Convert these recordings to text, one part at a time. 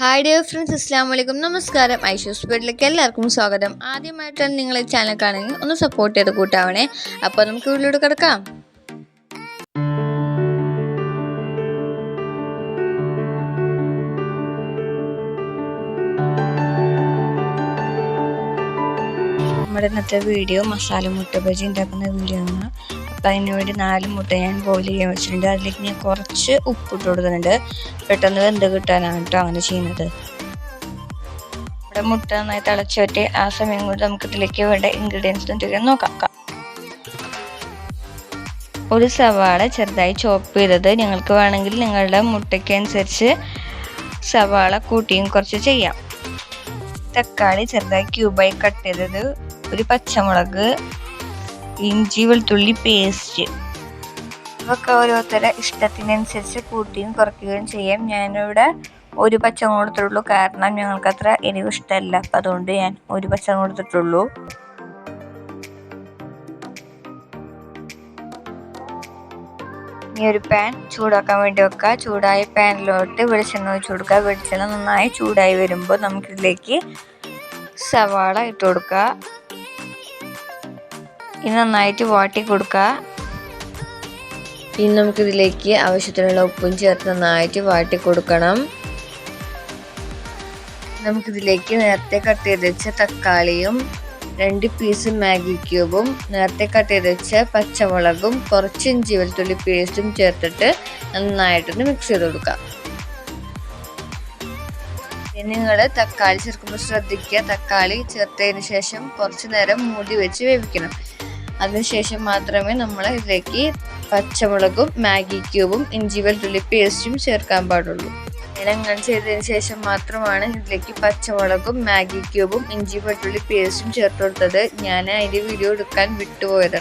Hi dear friends അസ്സാം വലൈക്കും നമസ്കാരം ഐഷൂസ് വീട്ടിലേക്ക് എല്ലാവർക്കും സ്വാഗതം. ആദ്യമായിട്ടാണ് നിങ്ങൾ ഈ ചാനൽ കാണുന്നത്. ഒന്ന് സപ്പോർട്ട് ചെയ്ത് കൂട്ടാവണേ. അപ്പോൾ നമുക്ക് വീട്ടിലോട്ട് കിടക്കാം. നമ്മുടെ ഇന്നത്തെ വീഡിയോ മസാല മുട്ട ബജി ഉണ്ടാക്കുന്ന വീഡിയോ ആണ്. അപ്പം അതിന് വേണ്ടി നാല് മുട്ട ഞാൻ ബോയിൽ ചെയ്യാൻ വെച്ചിട്ടുണ്ട്. അതിലേക്ക് ഞാൻ കുറച്ച് ഉപ്പിട്ട് കൊടുക്കുന്നുണ്ട്. പെട്ടെന്ന് വെന്ത് കിട്ടാനാണ് കേട്ടോ അങ്ങനെ ചെയ്യുന്നത്. നമ്മുടെ മുട്ട നന്നായി തിളച്ചോട്ടെ. ആ സമയം കൊണ്ട് നമുക്ക് ഇതിലേക്ക് വേണ്ട ഇൻഗ്രീഡിയൻസ് എന്തെങ്കിലും നോക്കാം. ഒരു സവാള ചെറുതായി ചോപ്പ് ചെയ്തത്. നിങ്ങൾക്ക് വേണമെങ്കിൽ നിങ്ങളുടെ മുട്ടയ്ക്ക് അനുസരിച്ച് സവാള കൂട്ടിയും കുറച്ച് ചെയ്യാം. തക്കാളി ചെറുതായി ക്യൂബായി കട്ട് ചെയ്തത്. ഒരു പച്ചമുളക് ഇഞ്ചി വെളുത്തുള്ളി പേസ്റ്റ് ഇതൊക്കെ ഓരോരുത്തരുടെ ഇഷ്ടത്തിനനുസരിച്ച് കൂട്ടിയും കുറയ്ക്കുകയും ചെയ്യാം. ഞാനിവിടെ ഒരു പച്ചമുളക് കൊടുത്തിട്ടുള്ളൂ കാരണം ഞങ്ങൾക്ക് എനിക്ക് ഇഷ്ടമല്ല. അപ്പം അതുകൊണ്ട് ഞാൻ ഒരു പച്ചമുളക് കൊടുത്തിട്ടുള്ളൂ ഈ ഒരു പാൻ ചൂടാക്കാൻ വേണ്ടി വെക്കുക. ചൂടായ പാനിലോട്ട് വെളിച്ചെണ്ണ ഒഴിച്ചു കൊടുക്കുക. വെളിച്ചെണ്ണ നന്നായി ചൂടായി വരുമ്പോൾ നമുക്കിതിലേക്ക് സവാള ഇട്ട് കൊടുക്കുക. ഇത് നന്നായിട്ട് വാട്ടി കൊടുക്കുക ഇനി നമുക്കിതിലേക്ക് ആവശ്യത്തിനുള്ള ഉപ്പും ചേർത്ത് നന്നായിട്ട് വാട്ടി കൊടുക്കണം. നമുക്കിതിലേക്ക് നേരത്തെ കട്ട് ചെയ്ത് വെച്ച തക്കാളിയും രണ്ട് പീസ് മാഗി ക്യൂബും നേരത്തെ കട്ട് ചെയ്ത് വെച്ച പച്ചമുളകും കുറച്ച് ഇഞ്ചി വെളുത്തുള്ളി പേസ്റ്റും ചേർത്തിട്ട് നന്നായിട്ടൊന്ന് മിക്സ് ചെയ്ത് കൊടുക്കാം. നിങ്ങൾ തക്കാളി ചേർക്കുമ്പോൾ ശ്രദ്ധിക്കുക. തക്കാളി ചേർത്തതിന് ശേഷം കുറച്ച് നേരം മൂടി വെച്ച് വേവിക്കണം. അതിനുശേഷം മാത്രമേ നമ്മൾ ഇതിലേക്ക് പച്ചമുളകും മാഗി ക്യൂബും ഇഞ്ചി വെളുത്തുള്ളി പേസ്റ്റും ചേർക്കാൻ പാടുള്ളൂ. ഇനങ്ങൾ ചെയ്തതിന് ശേഷം മാത്രമാണ് ഇതിലേക്ക് പച്ചമുളകും മാഗി ക്യൂബും ഇഞ്ചി വെളുത്തുള്ളി പേസ്റ്റും ചേർത്ത് കൊടുത്തത്. ഞാൻ അതിന്റെ വീഡിയോ എടുക്കാൻ വിട്ടുപോയത്.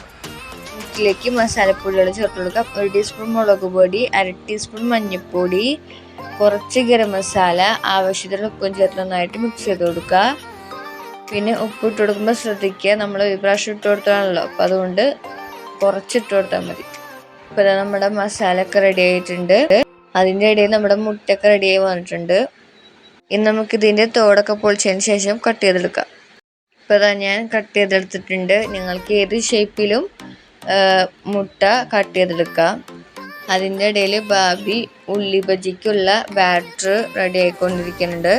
ഇതിലേക്ക് മസാലപ്പൊടികൾ ചേർത്ത് കൊടുക്കാം ഒരു ടീസ്പൂൺ മുളക് പൊടി അര ടീസ്പൂൺ മഞ്ഞൾപ്പൊടി കുറച്ച് ഗരം മസാല ആവശ്യത്തിന് ഉപ്പും ചേർത്ത് നന്നായിട്ട് മിക്സ് ചെയ്ത് കൊടുക്കുക. പിന്നെ ഉപ്പ് ഇട്ട് കൊടുക്കുമ്പോൾ ശ്രദ്ധിക്കുക. നമ്മൾ ഒരു പ്രാവശ്യം ഇട്ട് കൊടുത്താണല്ലോ. അപ്പം അതുകൊണ്ട് കുറച്ചിട്ട് കൊടുത്താൽ മതി. ഇപ്പം നമ്മുടെ മസാലയൊക്കെ റെഡി ആയിട്ടുണ്ട്. അതിന്റെ ഇടയിൽ നമ്മുടെ മുട്ടയൊക്കെ റെഡിയായി വന്നിട്ടുണ്ട്. ഇനി നമുക്ക് ഇതിന്റെ തോടൊക്കെ പൊളിച്ചതിന് ശേഷം കട്ട് ചെയ്തെടുക്കാം. ഇപ്പോൾ ഇതാ ഞാൻ കട്ട് ചെയ്തെടുത്തിട്ടുണ്ട്. നിങ്ങൾക്ക് ഏത് ഷേപ്പിലും മുട്ട കട്ട് ചെയ്തെടുക്കാം. അതിന്റെ ഇടയിൽ ബാബി ഉള്ളി ബജിക്കുള്ള ബാറ്റർ റെഡി ആയിക്കൊണ്ടിരിക്കുന്നുണ്ട്.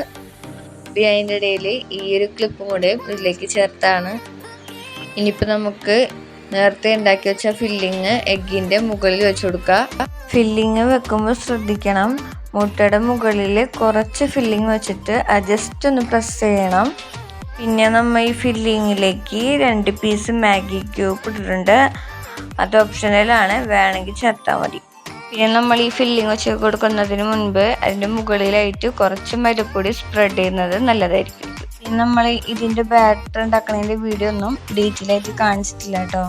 ഇപ്പം അതിന്റെ ഇടയിൽ ഈ ഒരു ക്ലിപ്പും കൂടെ ഇതിലേക്ക് ചേർത്താണ്. ഇനിയിപ്പോൾ നമുക്ക് നേരത്തെ ഉണ്ടാക്കി വെച്ച ഫില്ലിങ് എഗ്ഗിന്റെ മുകളിൽ വെച്ച് കൊടുക്കുക ഫില്ലിങ് വെക്കുമ്പോൾ ശ്രദ്ധിക്കണം. മുട്ടയുടെ മുകളിൽ കുറച്ച് ഫില്ലിങ് വെച്ചിട്ട് അഡ്ജസ്റ്റ് ഒന്ന് പ്രസ് ചെയ്യണം. പിന്നെ നമ്മൾ ഈ ഫില്ലിങ്ങിലേക്ക് രണ്ട് പീസ് മാഗി ക്യൂബ് ഇട്ടിട്ടുണ്ട്. അത് ഓപ്ഷണലാണ് വേണമെങ്കിൽ ചേർത്താൽ മതി. പിന്നെ നമ്മൾ ഈ ഫില്ലിംഗ് വെച്ച് കൊടുക്കുന്നതിന് മുൻപ് അതിന്റെ മുകളിലായിട്ട് കുറച്ച് മരുപ്പൊടി സ്പ്രെഡ് ചെയ്യുന്നത് നല്ലതായിരിക്കും. നമ്മൾ ഇതിന്റെ ബാറ്റർ ഉണ്ടാക്കുന്നതിന്റെ വീഡിയോ ഒന്നും ഡീറ്റെയിൽ ആയിട്ട് കാണിച്ചിട്ടില്ല കേട്ടോ.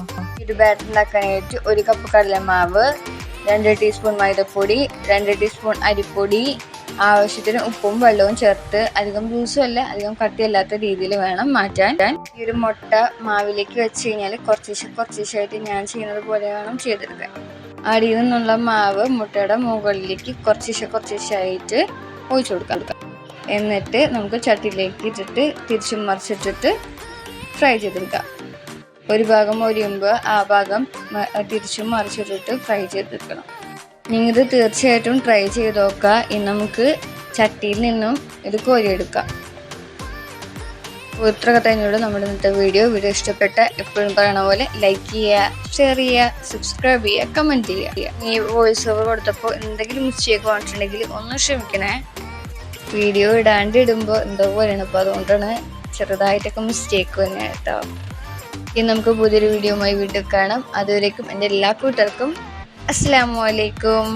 ഇത് ബാറ്റർ ഉണ്ടാക്കാനായിട്ട് ഒരു കപ്പ് കടലമാവ് രണ്ട് ടീസ്പൂൺ മൈദപ്പൊടി രണ്ട് ടീസ്പൂൺ അരിപ്പൊടി ആവശ്യത്തിന് ഉപ്പും വെള്ളവും ചേർത്ത് അധികം ജ്യൂസും അല്ല അധികം കട്ടിയല്ലാത്ത രീതിയിൽ വേണം മാറ്റാൻ. ഈ ഒരു മുട്ട മാവിലേക്ക് വെച്ച് കഴിഞ്ഞാൽ കുറച്ച് കുറച്ചായിട്ട് ഞാൻ ചെയ്യുന്നത് പോലെ വേണം ചെയ്തെടുക്കാൻ അടിയിൽ നിന്നുള്ള മാവ് മുട്ടയുടെ മുകളിലേക്ക് കുറച്ച് കുറച്ചായിട്ട് ഒഴിച്ചു കൊടുക്കാം. എന്നിട്ട് നമുക്ക് ചട്ടിയിലേക്ക് ഇട്ടിട്ട് തിരിച്ചു മറിച്ചിട്ടിട്ട് ഫ്രൈ ചെയ്തെടുക്കാം ഒരു ഭാഗം ഒരിയുമ്പോൾ ആ ഭാഗം തിരിച്ചും മറിച്ചിട്ടിട്ട് ഫ്രൈ ചെയ്തെടുക്കണം ഇത് തീർച്ചയായിട്ടും ട്രൈ ചെയ്ത് നോക്കുക. നമുക്ക് ചട്ടിയിൽ നിന്നും ഇത് കോരിയെടുക്കാം. ഇത്രയൊക്കെ തന്നെയുള്ളൂ നമ്മുടെ ഇന്നത്തെ വീഡിയോ. വീഡിയോ ഇഷ്ടപ്പെട്ട എപ്പോഴും പറയണ പോലെ ലൈക്ക് ചെയ്യുക ഷെയർ ചെയ്യുക സബ്സ്ക്രൈബ് ചെയ്യുക കമന്റ് ചെയ്യുക. ഈ വോയിസ് ഓവർ കൊടുത്തപ്പോൾ എന്തെങ്കിലും മിസ്റ്റേക്ക് വന്നിട്ടുണ്ടെങ്കിൽ ഒന്ന് ക്ഷമിക്കണേ. വീഡിയോ ഇടാണ്ട് ഇടുമ്പോൾ എന്തോ പോലെയാണ് അപ്പോൾ അതുകൊണ്ടാണ് ചെറുതായിട്ടൊക്കെ മിസ്റ്റേക്ക് തന്നെ കേട്ടോ. ഇനി നമുക്ക് പുതിയൊരു വീഡിയോയുമായി വീണ്ടും കാണാം. അതുവരേക്കും എന്റെ എല്ലാ കൂട്ടർക്കും അസ്സാം വലൈക്കും